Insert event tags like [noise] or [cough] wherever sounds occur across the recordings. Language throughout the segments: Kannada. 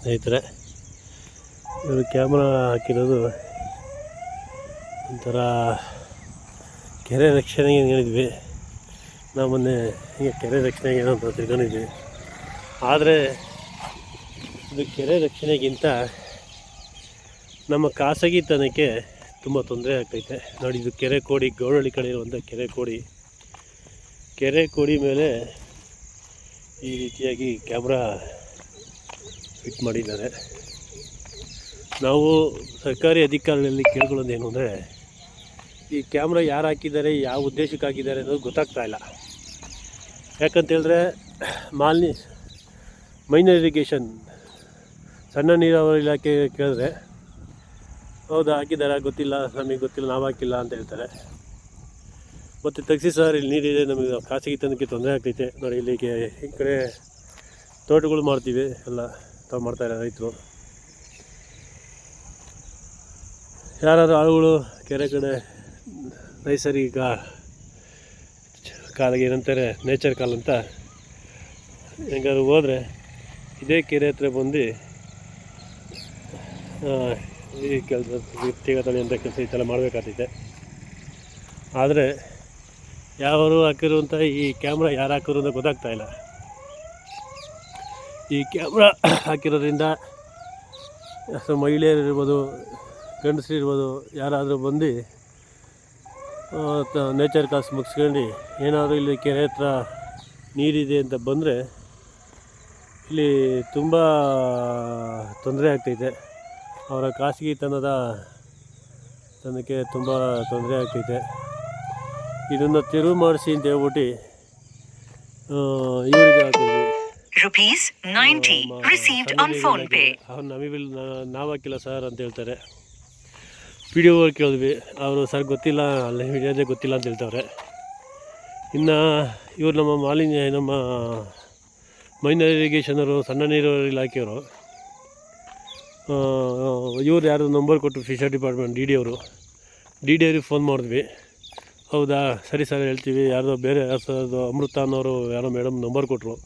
ಸ್ನೇಹಿತರೆ, ಇವರು ಕ್ಯಾಮ್ರಾ ಹಾಕಿರೋದು ಒಂಥರ ಕೆರೆ ರಕ್ಷಣೆಗೆ ಹೇಳಿದ್ವಿ. ನಾವು ಮೊನ್ನೆ ಹೀಗೆ ಕೆರೆ ರಕ್ಷಣೆಗೆ ಏನೋ ಅಂತ ತಿಳ್ಕೊಂಡಿದ್ವಿ. ಆದರೆ ಇದು ಕೆರೆ ರಕ್ಷಣೆಗಿಂತ ನಮ್ಮ ಖಾಸಗಿತನಕ್ಕೆ ತುಂಬ ತೊಂದರೆ ಆಗ್ತೈತೆ. ನೋಡಿ, ಇದು ಕೆರೆ ಕೋಡಿ ಗೌಡಳ್ಳಿ ಕಡೆ ಇರುವಂಥ ಕೆರೆ ಕೋಡಿ. ಕೆರೆ ಕೋಡಿ ಮೇಲೆ ಈ ರೀತಿಯಾಗಿ ಕ್ಯಾಮ್ರಾ ಫಿಟ್ ಮಾಡಿದ್ದಾರೆ. ನಾವು ಸರ್ಕಾರಿ ಅಧಿಕಾರಿಗಳಲ್ಲಿ ಕೇಳ್ಕೊಳ್ಳೋದೇನು ಅಂದರೆ, ಈ ಕ್ಯಾಮ್ರಾ ಯಾರು ಹಾಕಿದ್ದಾರೆ, ಯಾವ ಉದ್ದೇಶಕ್ಕೆ ಹಾಕಿದ್ದಾರೆ ಅನ್ನೋದು ಗೊತ್ತಾಗ್ತಾ ಇಲ್ಲ. ಯಾಕಂತ ಹೇಳಿದ್ರೆ, ಮಾಲಿನ್ಯ, ಮೈನರ್ ಇರಿಗೇಷನ್, ಸಣ್ಣ ನೀರಾವರಿ ಇಲಾಖೆ ಕೇಳಿದ್ರೆ, ಹೌದಾ, ಹಾಕಿದ್ದಾರೆ, ಗೊತ್ತಿಲ್ಲ, ನಮಗೆ ಗೊತ್ತಿಲ್ಲ, ನಾವು ಹಾಕಿಲ್ಲ ಅಂತ ಹೇಳ್ತಾರೆ. ಮತ್ತು ತೆಗ್ಸಿ ಸರ್ ಇಲ್ಲಿ ನೀರಿದೆ, ನಮಗೆ ಖಾಸಗಿ ತನಕ್ಕೆ ತೊಂದರೆ ಆಗ್ತೈತೆ. ನೋಡಿ, ಇಲ್ಲಿಗೆ ಈ ಕಡೆ ತೋಟಗಳು ಮಾಡ್ತೀವಿ ಎಲ್ಲ. ತಾವು ಮಾಡ್ತಾರೆ ರೈತರು. ಯಾರಾದರೂ ಆಳುಗಳು, ಕೆರೆ ಕಡೆ ನೈಸರ್ಗಿಕ ಕಾಲಿಗೆ ಏನಂತಾರೆ ನೇಚರ್ ಕಾಲ್ ಅಂತ ಹೆಂಗಾದ್ರು ಹೋದರೆ ಇದೇ ಕೆರೆ ಹತ್ರ ಬಂದು ಈ ಕೆಲಸ ತೀಗತಳಿ ಅಂತ ಕೆಲಸ ಈ ಥರ ಮಾಡಬೇಕಾಗ್ತೈತೆ. ಆದರೆ ಯಾರು ಹಾಕಿರುವಂಥ ಈ ಕ್ಯಾಮ್ರಾ ಯಾರು ಹಾಕಿರು ಅಂತ ಗೊತ್ತಾಗ್ತಾ ಇಲ್ಲ. ಈ ಕ್ಯಾಮ್ರಾ ಹಾಕಿರೋದ್ರಿಂದ ಸೊ ಮಹಿಳೆಯರು ಇರ್ಬೋದು ಗಂಡಸರು ಇರ್ಬೋದು ಯಾರಾದರೂ ಬಂದು ನೇಚರ್ ಕಾಸ್ ಮುಗಿಸ್ಕೊಂಡು ಏನಾದರೂ ಇಲ್ಲಿ ಕೆರೆ ಹತ್ರ ನೀರಿದೆ ಅಂತ ಬಂದರೆ ಇಲ್ಲಿ ತುಂಬ ತೊಂದರೆ ಆಗ್ತೈತೆ. ಅವರ ಖಾಸಗಿತನದ ತನಕ್ಕೆ ತುಂಬ ತೊಂದರೆ ಆಗ್ತೈತೆ. ಇದನ್ನು ತಿರುವು ಮಾಡಿಸಿ ಅಂತ ಹೇಳ್ಬಿಟ್ಟು ಇವರಿಗೆ Rupees 90 received on phone pay. ಅವ್ರು ನಮಗೆ ನಾವು ಹಾಕಿಲ್ಲ ಸರ್ ಅಂತ ಹೇಳ್ತಾರೆ. ಪಿ ಡಿ ಓ ಕೇಳಿದ್ವಿ. ಅವರು ಸರ್ ಗೊತ್ತಿಲ್ಲ ಅಲ್ಲಿ ಹಿಡಿಯೋದೇ ಗೊತ್ತಿಲ್ಲ ಅಂತ ಹೇಳ್ತಾವ್ರೆ. ಇನ್ನು ಇವರು ನಮ್ಮ ಮಾಲಿನ್ಯ ನಮ್ಮ ಮೈನರ್ ಇರಿಗೇಷನವರು ಸಣ್ಣ ನೀರು ಇಲಾಖೆಯವರು ಇವ್ರು ಯಾರು ನಂಬರ್ ಕೊಟ್ಟರು ಫಿಶರ್ ಡಿಪಾರ್ಟ್ಮೆಂಟ್ ಡಿ ಡಿ ಅವರು. ಡಿ ಡಿ ಅವ್ರಿಗೆ ಫೋನ್ ಮಾಡಿದ್ವಿ. ಹೌದಾ? ಸರಿ ಸರ್ ಹೇಳ್ತೀವಿ. ಯಾರ್ದೋ ಬೇರೆ ಅಮೃತ ಅನ್ನೋರು ಯಾರೋ ಮೇಡಮ್ ನಂಬರ್ ಕೊಟ್ಟರು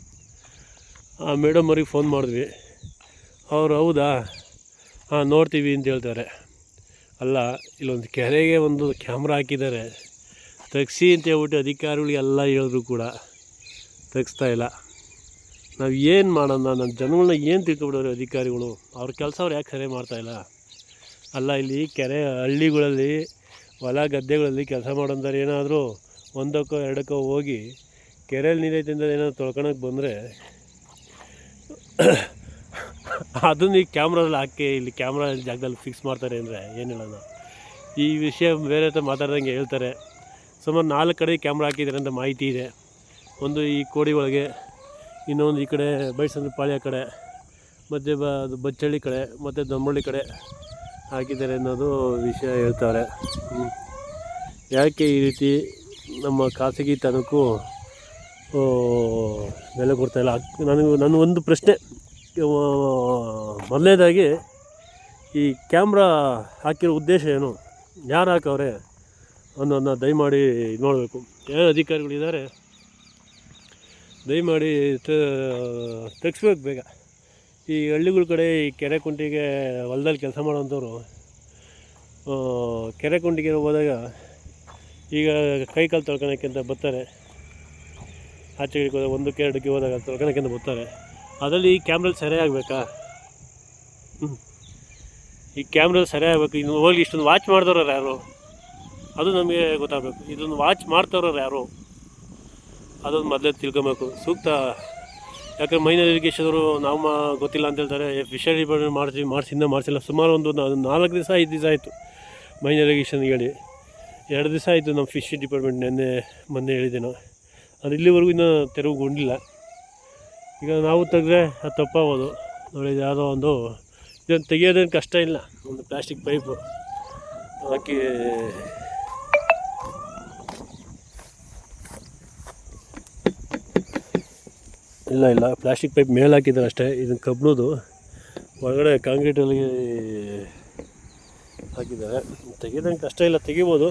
ಆ ಮೇಡಮ್ ಅವ್ರಿಗೆ ಫೋನ್ ಮಾಡಿದ್ವಿ. ಅವರು, ಹೌದಾ? ಹಾಂ, ನೋಡ್ತೀವಿ ಅಂತ ಹೇಳ್ತಾರೆ. ಅಲ್ಲ, ಇಲ್ಲೊಂದು ಕೆರೆಗೆ ಒಂದು ಕ್ಯಾಮ್ರಾ ಹಾಕಿದ್ದಾರೆ. ತೆಗ್ಸಿ ಅಂತ ಹೇಳ್ಬಿಟ್ಟು ಅಧಿಕಾರಿಗಳಿಗೆಲ್ಲ ಹೇಳಿದ್ರು ಕೂಡ. ತೆಗ್ಸ್ತಾ ಇಲ್ಲ. ನಾವು ಏನು ಮಾಡೋಣ? ನಮ್ಮ ಜನಗಳನ್ನ ಏನು ತಿಳ್ಕೊಬಿಡೋರು ಅಧಿಕಾರಿಗಳು? ಅವ್ರ ಕೆಲಸ ಅವ್ರು ಯಾಕೆ ಸರಿ ಮಾಡ್ತಾಯಿಲ್ಲ ಅಲ್ಲ, ಇಲ್ಲಿ ಕೆರೆ ಹಳ್ಳಿಗಳಲ್ಲಿ, ಹೊಲ ಗದ್ದೆಗಳಲ್ಲಿ ಕೆಲಸ ಮಾಡೋಂಥವ್ರು ಏನಾದರೂ ಒಂದಕ್ಕೋ ಎರಡಕ್ಕೋ ಹೋಗಿ ಕೆರೆಯಲ್ಲಿ ನೀರೈತೆ ಅಂದರೆ ಏನಾದ್ರು ತೊಳ್ಕೊಳಕ್ಕೆ ಬಂದರೆ [coughs] ಅದನ್ನ ಈ ಕ್ಯಾಮ್ರಾದಲ್ಲಿ ಹಾಕಿ, ಇಲ್ಲಿ ಕ್ಯಾಮ್ರಾ ಜಾಗದಲ್ಲಿ ಫಿಕ್ಸ್ ಮಾಡ್ತಾರೆ ಅಂದರೆ ಏನು ಈ ವಿಷಯ ಬೇರೆ ಹತ್ರ ಮಾತಾಡ್ದಂಗೆ ಹೇಳ್ತಾರೆ. ಸುಮಾರು ನಾಲ್ಕು ಕಡೆ ಕ್ಯಾಮ್ರಾ ಹಾಕಿದ್ದಾರೆ ಅಂತ ಮಾಹಿತಿ ಇದೆ. ಒಂದು ಈ ಕೋಡಿ ಒಳಗೆ, ಇನ್ನೊಂದು ಈ ಕಡೆ ಬೈಸಂದ್ರ ಪಾಳ್ಯ ಕಡೆ, ಮತ್ತು ಬ ಬಚ್ಚಳ್ಳಿ ಕಡೆ, ಮತ್ತು ದೊಂಬಳ್ಳಿ ಕಡೆ ಹಾಕಿದ್ದಾರೆ ಅನ್ನೋದು ವಿಷಯ ಹೇಳ್ತಾರೆ. ಯಾಕೆ ಈ ರೀತಿ ನಮ್ಮ ಖಾಸಗಿತನಕ್ಕೂ ಬೆಲೆ ಕೊಡ್ತಾಯಿಲ್ಲ ನನಗೆ ನನ್ನ ಒಂದು ಪ್ರಶ್ನೆ ಮೊದಲನೇದಾಗಿ ಈ ಕ್ಯಾಮ್ರಾ ಹಾಕಿರೋ ಉದ್ದೇಶ ಏನು? ಯಾರು ಹಾಕವ್ರೆ? ಅನ್ನೋದನ್ನ ದಯಮಾಡಿ ಇದು ಮಾಡಬೇಕು ಏನು ಅಧಿಕಾರಿಗಳಿದ್ದಾರೆ? ದಯಮಾಡಿ ತೆಗಿಸ್ಬೇಕು ಬೇಗ. ಈ ಹಳ್ಳಿಗಳ ಕಡೆ ಈ ಕೆರೆ ಕುಂಟಿಗೆ ಹೊಲದಲ್ಲಿ ಕೆಲಸ ಮಾಡೋವಂಥವ್ರು ಕೆರೆ ಕುಂಟಿಗೆ ಹೋದಾಗ ಈಗ ಕೈ ಕಾಲು ತೊಳ್ಕೊಳಕ್ಕೆ ಬರ್ತಾರೆ. ಆಚೆ ಹೋದಾಗ ಒಂದಕ್ಕೆ ಎರಡಕ್ಕೆ ಹೋದಾಗ ತೊಳ್ಕೊಳಕ್ಕಿಂತ ಬರ್ತಾರೆ. ಅದರಲ್ಲಿ ಈ ಕ್ಯಾಮ್ರಲ್ಲಿ ಸರಿ ಆಗಬೇಕಾ ಈ ಕ್ಯಾಮ್ರಲ್ಲಿ ಸರಿ ಆಗಬೇಕು ಇನ್ನು ಹೋಗಿ ಇಷ್ಟೊಂದು ವಾಚ್ ಮಾಡಿದವ್ರು ಯಾರು? ಅದು ನಮಗೆ ಗೊತ್ತಾಗಬೇಕು. ಇದೊಂದು ವಾಚ್ ಮಾಡ್ತವ್ರು ಯಾರು? ಅದೊಂದು ಮೊದಲೇ ತಿಳ್ಕೊಬೇಕು. ಸೂಕ್ತ. ಯಾಕಂದ್ರೆ ಮೈನರ್ ಇರಿಗೇಷನವರು ನಾವು ಗೊತ್ತಿಲ್ಲ ಅಂತ ಹೇಳ್ತಾರೆ. ಫಿಶರಿ ಡಿಪಾರ್ಟ್ಮೆಂಟ್ ಮಾಡಿಸಿ ಮಾಡಿಸಿಂದ ಮಾಡಿಸಿಲ್ಲ. ಸುಮಾರು ಒಂದು ನಾಲ್ಕು ದಿವಸ, ಐದು ದಿವಸ ಆಯಿತು ಮೈನರ್ ಇರಿಗೇಷನ್ ಹೇಳಿ. ಎರಡು ದಿವಸ ಆಯಿತು ನಮ್ಮ ಫಿಶ್ ಡಿಪಾರ್ಟ್ಮೆಂಟ್ ನೆನ್ನೆ ಮೊನ್ನೆ ಹೇಳಿದ್ದೇನೋ. ಅದು ಇಲ್ಲಿವರೆಗೂ ಇನ್ನೂ ತೆರವುಗೊಂಡಿಲ್ಲ ಈಗ ನಾವು ತೆಗೆದ್ರೆ ಅದು ತಪ್ಪಾಗೋದು. ನೋಡಿ ಯಾವುದೋ ಒಂದು ಇದನ್ನು ತೆಗಿಯೋದೇನು ಕಷ್ಟ ಇಲ್ಲ. ಒಂದು ಪ್ಲಾಸ್ಟಿಕ್ ಪೈಪು. ಹಾಕಿ ಇಲ್ಲ ಇಲ್ಲ. ಪ್ಲಾಸ್ಟಿಕ್ ಪೈಪ್ ಮೇಲೆ ಹಾಕಿದ್ದಾರೆ ಅಷ್ಟೇ. ಇದನ್ನು ಕಬ್ಬಿಣದು ಒಳಗಡೆ ಕಾಂಕ್ರೀಟಲ್ಲಿ ಹಾಕಿದ್ದಾರೆ. ತೆಗಿಯೋದಂಗೆ ಕಷ್ಟ ಇಲ್ಲ. ತೆಗಿಬೋದು.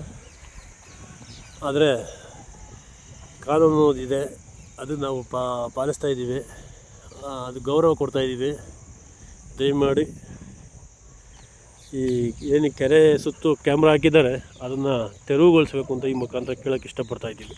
ಆದರೆ ಕಾನೂನು ಇದೆ. ಅದು ನಾವು ಪಾ, ಪಾಲಿಸ್ತಾ ಇದ್ದೀವಿ. ಅದು ಗೌರವ ಕೊಡ್ತಾ ಇದ್ದೀವಿ. ದಯಮಾಡಿ ಈ ಏನು ಕೆರೆ ಸುತ್ತು ಕ್ಯಾಮ್ರಾ ಹಾಕಿದ್ದಾರೆ, ಅದನ್ನು ತೆರವುಗೊಳಿಸಬೇಕು ಅಂತ ಈ ಮುಖಾಂತರ ಕೇಳೋಕ್ಕೆ ಇಷ್ಟಪಡ್ತಾ ಇದ್ದೀನಿ